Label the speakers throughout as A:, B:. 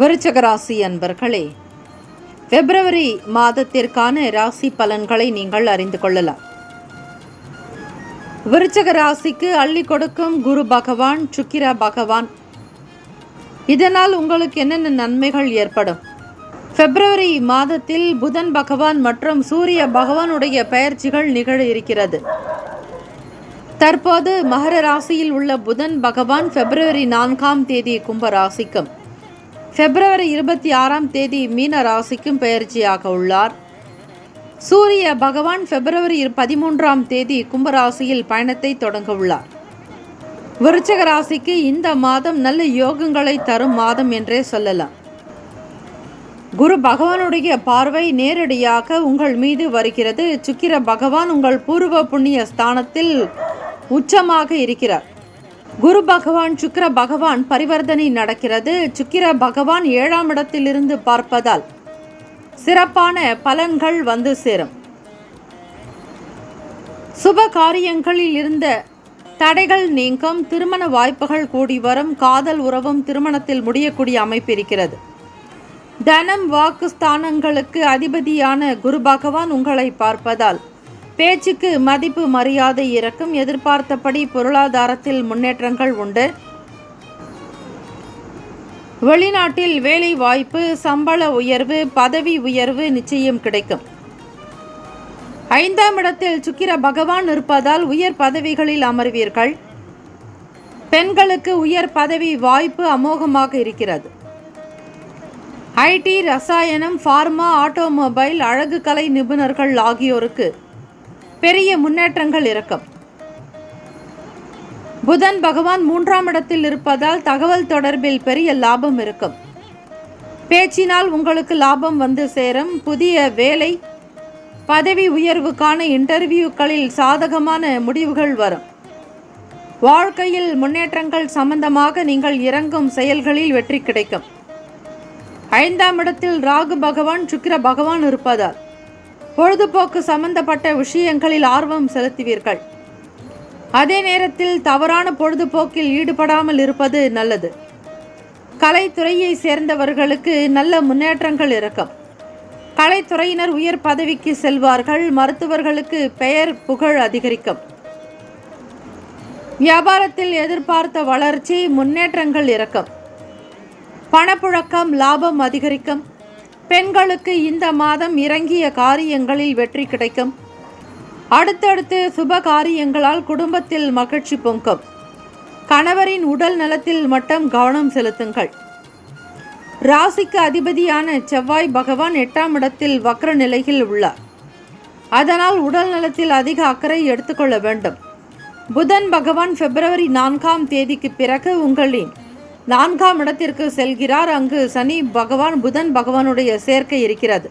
A: விருச்சகராசி அன்பர்களே பிப்ரவரி மாதத்திற்கான ராசி பலன்களை நீங்கள் அறிந்து கொள்ளலாம். விருச்சக ராசிக்கு அள்ளி கொடுக்கும் குரு பகவான் சுக்கிர பகவான். இதனால் உங்களுக்கு என்னென்ன நன்மைகள் ஏற்படும்? பிப்ரவரி மாதத்தில் புதன் பகவான் மற்றும் சூரிய பகவானுடைய பெயர்ச்சிகள் நிகழ இருக்கிறது. தற்போது மகர ராசியில் உள்ள புதன் பகவான் பிப்ரவரி நான்காம் தேதி கும்ப ராசிக்கும் பிப்ரவரி இருபத்தி ஆறாம் தேதி மீன ராசிக்கும் பெயர்ச்சியாக உள்ளார். சூரிய பகவான் பிப்ரவரி பதிமூன்றாம் தேதி கும்பராசியில் பயணத்தை தொடங்க உள்ளார். விருச்சக ராசிக்கு இந்த மாதம் நல்ல யோகங்களை தரும் மாதம் என்றே சொல்லலாம். குரு பகவானுடைய பார்வை நேரடியாக உங்கள் மீது வருகிறது. சுக்கிர பகவான் உங்கள் பூர்வ புண்ணிய ஸ்தானத்தில் உச்சமாக இருக்கிறார். குரு பகவான் சுக்கிர பகவான் பரிவர்த்தனை நடக்கிறது. சுக்கிர பகவான் ஏழாம் இடத்திலிருந்து பார்ப்பதால் சிறப்பான பலன்கள் வந்து சேரும். சுப காரியங்களில் இருந்த தடைகள் நீங்கும் திருமண வாய்ப்புகள் கூடி வரும் காதல் உறவும் திருமணத்தில் முடியக்கூடிய அமைப்பு இருக்கிறது. தனம் வாக்கு ஸ்தானங்களுக்கு அதிபதியான குரு பகவான் உங்களை பார்ப்பதால் பேச்சுக்கு மதிப்பு மரியாதை இறக்கும் எதிர்பார்த்தபடி பொருளாதாரத்தில் முன்னேற்றங்கள் உண்டு. வெளிநாட்டில் வேலை வாய்ப்பு சம்பள உயர்வு பதவி உயர்வு நிச்சயம் கிடைக்கும். ஐந்தாம் இடத்தில் சுக்கிர பகவான் இருப்பதால் உயர் பதவிகளில் அமர்வீர்கள். பெண்களுக்கு உயர் பதவி வாய்ப்பு அமோகமாக இருக்கிறது. ஐடி ரசாயனம் ஃபார்மா ஆட்டோமொபைல் அழகு கலை நிபுணர்கள் ஆகியோருக்கு பெரிய முன்னேற்றங்கள் இருக்கும் புதன் பகவான் மூன்றாம் இடத்தில் இருப்பதால் தகவல் தொடர்பில் பெரிய லாபம் இருக்கும் பேச்சினால் உங்களுக்கு லாபம் வந்து சேரும். புதிய வேலை பதவி உயர்வுக்கான இன்டர்வியூக்களில் சாதகமான முடிவுகள் வரும். வாழ்க்கையில் முன்னேற்றங்கள் சம்பந்தமாக நீங்கள் இறங்கும் செயல்களில் வெற்றி கிடைக்கும். ஐந்தாம் இடத்தில் ராகு பகவான் சுக்கிர பகவான் இருப்பதால். பொழுதுபோக்கு சம்பந்தப்பட்ட விஷயங்களில் ஆர்வம் செலுத்துவீர்கள். அதே நேரத்தில் தவறான பொழுதுபோக்கில் ஈடுபடாமல் இருப்பது நல்லது. கலைத்துறையை சேர்ந்தவர்களுக்கு நல்ல முன்னேற்றங்கள் இருக்கும் கலைத்துறையினர் உயர் பதவிக்கு செல்வார்கள் மருத்துவர்களுக்கு பெயர் புகழ் அதிகரிக்கும். வியாபாரத்தில் எதிர்பார்த்த வளர்ச்சி முன்னேற்றங்கள் இருக்கும் பணப்புழக்கம் லாபம் அதிகரிக்கும். பெண்களுக்கு இந்த மாதம் இறங்கிய காரியங்களில் வெற்றி கிடைக்கும். அடுத்தடுத்து சுப காரியங்களால் குடும்பத்தில் மகிழ்ச்சி பொங்கும். கணவரின் உடல் நலத்தில் மட்டும் கவனம் செலுத்துங்கள். ராசிக்கு அதிபதியான செவ்வாய் பகவான் எட்டாம் இடத்தில் வக்ர நிலையில் உள்ளார். அதனால் உடல் நலத்தில் அதிக அக்கறை எடுத்துக்கொள்ள வேண்டும். புதன் பகவான் பிப்ரவரி நான்காம் தேதிக்கு பிறகு உங்களின் நான்காம் இடத்திற்கு செல்கிறார். அங்கு சனி பகவான் புதன் பகவானுடைய சேர்க்கை இருக்கிறது.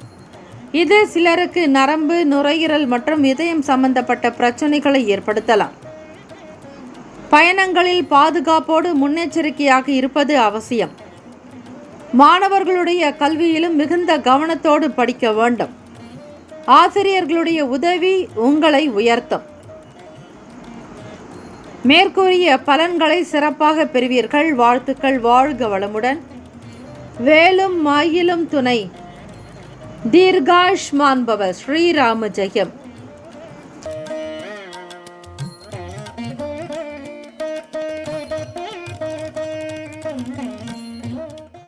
A: இது சிலருக்கு நரம்பு நுரையீரல் மற்றும் இதயம் சம்பந்தப்பட்ட பிரச்சனைகளை ஏற்படுத்தலாம். பயணங்களில் பாதுகாப்போடு முன்னெச்சரிக்கையாக இருப்பது அவசியம். மாணவர்களுடைய கல்வியிலும் மிகுந்த கவனத்தோடு படிக்க வேண்டும். ஆசிரியர்களுடைய உதவி உங்களை உயர்த்தும். மேற்கூறிய பலன்களை சிறப்பாக பெறுவீர்கள். வாழ்த்துக்கள் வாழ்க வளமுடன். வேலும் மயிலும் துணை. தீர்காஷ்மான்பவர் ஸ்ரீராம ஜெயம்.